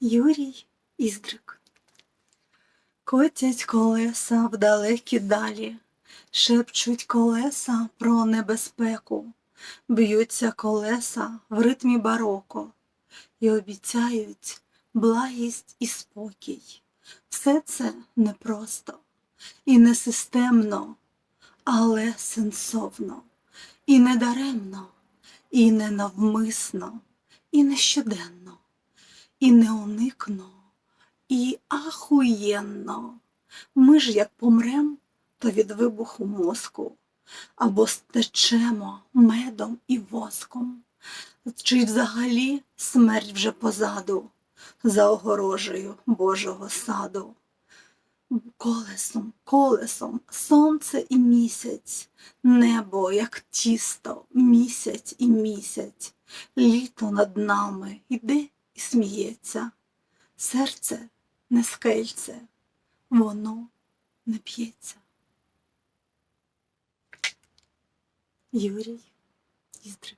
Юрій Іздрик. Котять колеса в далекі далі, шепчуть колеса про небезпеку, б'ються колеса в ритмі бароко. І обіцяють благість і спокій. Все це непросто і несистемно, але сенсовно, і недаремно, і ненавмисно, і нещоденно, і неуникно, і ахуєнно. Ми ж як помрем, то від вибуху мозку, або стечемо медом і воском, чи взагалі смерть вже позаду, за огорожею Божого саду. Колесом, колесом, сонце і місяць, небо, як тісто, місяць і місяць, літо над нами йде і сміється. Серце не скельце, воно не п'ється. Юрій Іздрик